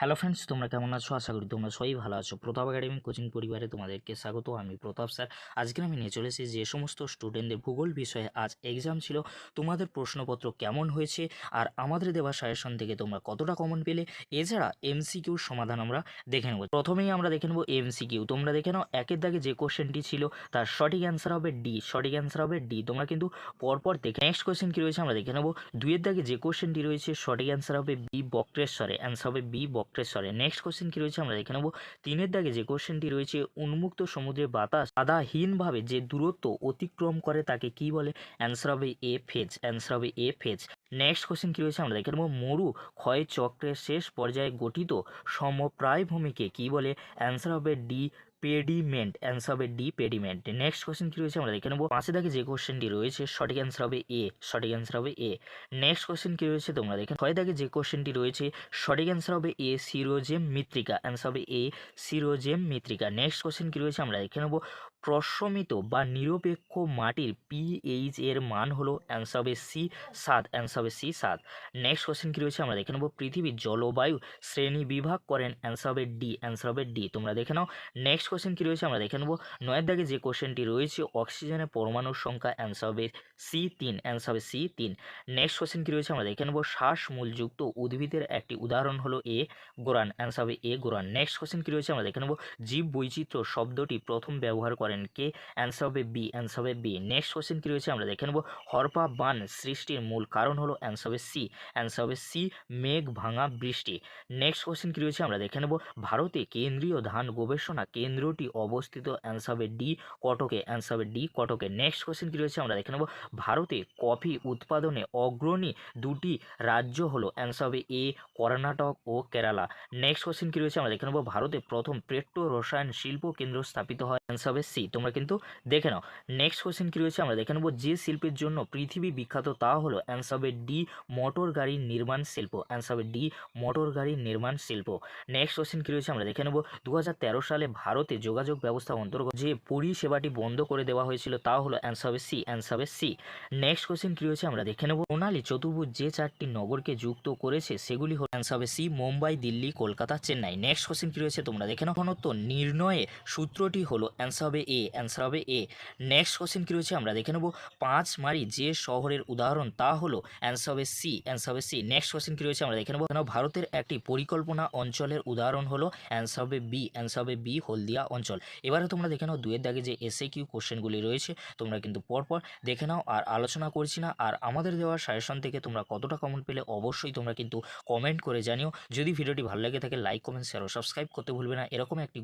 Hello friends তোমরা কেমন আছো? আশা করি তোমরা সবাই ভালো আছো। প্রতাপ একাডেমি কোচিং পরিবারে তোমাদেরকে স্বাগত, আমি প্রতাপ স্যার। আজকে আমি নিয়ে চলে এসেছি যে সমস্ত স্টুডেন্টদের ভূগোল বিষয়ে আজ এক্সাম ছিল। তোমাদের প্রশ্নপত্র কেমন হয়েছে? আর আমাদের দেওয়া সাজেশন থেকে তোমরা কতটা কমন পেলে? এছাড়া এমসিকিউর সমাধান আমরা দেখে নেব। প্রথমেই আমরা দেখে নেব এমসিকিউ তোমরা দেখে নাও, একের দাগে যে কোশ্চেনটি ছিল, তার সঠিক অ্যান্সার হবে ডি সঠিক অ্যান্সার হবে ডি তোমরা কিন্তু পরপর দেখে নেক্সট কোশ্চেন কী রয়েছে? আমরা দেখে নেব। দুইয়ের দাগে যে কোশ্চেনটি রয়েছে, সঠিক অ্যান্সার হবে বি বক্রেশ্বরে। অ্যান্সার হবে বি বক্রেশ্বরে নেক্সট কোশ্চেন কী রয়েছে আমরা দেখে নেব। তিনের দাগে যে কোশ্চেনটি রয়েছে, উন্মুক্ত সমুদ্রে বাতাস আদাহীনভাবে যে দূরত্ব অতিক্রম করে তাকে কি বলে? অ্যান্সার হবে এ ফেজ অ্যান্সার হবে এ ফেজ নেক্সট কোশ্চেন কী রয়েছে আমরা দেখে নেব। মরু ক্ষয় চক্রের শেষ পর্যায়ে গঠিত সমপ্রায় ভূমিকে কি বলে? অ্যান্সার হবে ডি পেডিমেন্ট অ্যান্সার হবে ডি পেডিমেন্ট। নেক্সট কোশ্চেন কী রয়েছে আমরা দেখে নেব। পাঁচে দাগে যে কোশ্চেনটি রয়েছে, সঠিক অ্যান্সার হবে এ সঠিক অ্যান্সার হবে এ নেক্সট কোশ্চেন কী রয়েছে তোমরা দেখে ছয় দাগে যে কোশ্চেনটি রয়েছে, সঠিক অ্যান্সার হবে এ সিরোজেম মিত্রিকা অ্যান্সার হবে এ সিরোজেম মিত্রিকা নেক্সট কোশ্চেন কী রয়েছে আমরা দেখে নেব। প্রশমিত বা নিরপেক্ষ মাটির পিএইচ এর মান হলো অ্যান্সার হবে সি সাত অ্যান্সার হবে সি সাত। নেক্সট কোশ্চেন কী রয়েছে আমরা দেখে নেব। পৃথিবীর জলবায়ু শ্রেণি বিভাগ করেন অ্যান্সার হবে ডি অ্যান্সার হবে ডি তোমরা দেখে নাও। নেক্সট কোশ্চেন কী রয়েছে আমরা দেখে নেব। নয়ের দাগে যে কোশ্চেনটি রয়েছে অক্সিজেনের পরমাণুর সংখ্যা অ্যান্সার হবে সি তিন অ্যান্সার হবে সি তিন। নেক্সট কোশ্চেন কী রয়েছে আমরা দেখে নেব। শ্বাস মূলযুক্ত উদ্ভিদের একটি উদাহরণ হলো এ গোরান অ্যান্সার হবে এ গোরান নেক্সট কোশ্চেন কী রয়েছে আমরা দেখে নেব। জীব বৈচিত্র্য শব্দটি প্রথম ব্যবহার করেন কে? অ্যান্সার হবে বি অ্যান্সার হবে বি নেক্সট কোশ্চেন কী রয়েছে আমরা দেখে নেব। হরপা বান সৃষ্টির মূল কারণ হলো অ্যান্সার হবে সি অ্যান্সার হবে সি মেঘ ভাঙা বৃষ্টি। নেক্সট কোশ্চেন কী রয়েছে আমরা দেখে নেব। ভারতে কেন্দ্রীয় ধান গবেষণা কেন্দ্রটি অবস্থিত অ্যান্সার হবে ডি কটকে অ্যান্সার হবে ডি কটকে। নেক্সট কোশ্চেন কী রয়েছে আমরা দেখে নেব। ভারতে কফি উৎপাদনে অগ্রণী দুটি রাজ্য হলো অ্যান্সার হবে এ কর্ণাটক ও কেরালা। নেক্সট কোশ্চেন কী রয়েছে আমরা দেখে নেব। ভারতে প্রথম পেট্রো রসায়ন শিল্প কেন্দ্র স্থাপিত হয় অ্যান্সার হবে সি তোমরা কিন্তু দেখে নাও। নেক্সট কোশ্চেন কী রয়েছে আমরা দেখে নেব। যে শিল্পের জন্য পৃথিবী বিখ্যাত তা হলো অ্যান্সার হবে ডি মোটর গাড়ির নির্মাণ শিল্প। অ্যান্সার হবে ডি মোটর গাড়ির নির্মাণ শিল্প। নেক্সট কোশ্চেন কী রয়েছে আমরা দেখে নেব। দু হাজার তেরো সালে ভারতে যোগাযোগ ব্যবস্থা অন্তর্গত যে পরিষেবাটি বন্ধ করে দেওয়া হয়েছিল তা হলো answer C answer C next question কী রয়েছে আমরা দেখে নেব। প্রণালী চতুর্ভুজ যে চারটি নগরকে যুক্ত করেছে, সেগুলি হলো answer C Mumbai, Delhi, Kolkata, Chennai. Next question কী রয়েছে তোমরা দেখে নাও। ঘনত্ব নির্ণয়ে সূত্রটি হলো অ্যান্সার হবে এ অ্যান্সার হবে এ নেক্সট কোশ্চেন কী রয়েছে আমরা দেখে নেব। পাঁচ মারি যে শহরের উদাহরণ, তা হলো অ্যান্সার হবে সি অ্যান্সার হবে সি নেক্সট কোশ্চেন কী রয়েছে আমরা দেখে নেব। কেন ভারতের একটি পরিকল্পনা অঞ্চলের উদাহরণ হলো অ্যান্সার হবে বি অ্যান্সার হবে বি হলদিয়া অঞ্চল। এবারে তোমরা দেখে নাও দুয়ের দাগে যে এসএ কিউ কোশ্চেনগুলি রয়েছে, তোমরা কিন্তু পরপর দেখে নাও আর আলোচনা করছি না। আর আমাদের দেওয়া সাজেশন থেকে তোমরা কতটা কমেন্ট পেলে অবশ্যই তোমরা কিন্তু কমেন্ট করে জানিও। যদি ভিডিওটি ভালো লাগে থাকে লাইক কমেন্ট শেয়ার ও সাবস্ক্রাইব করতে ভুলবে না। এরকম একটি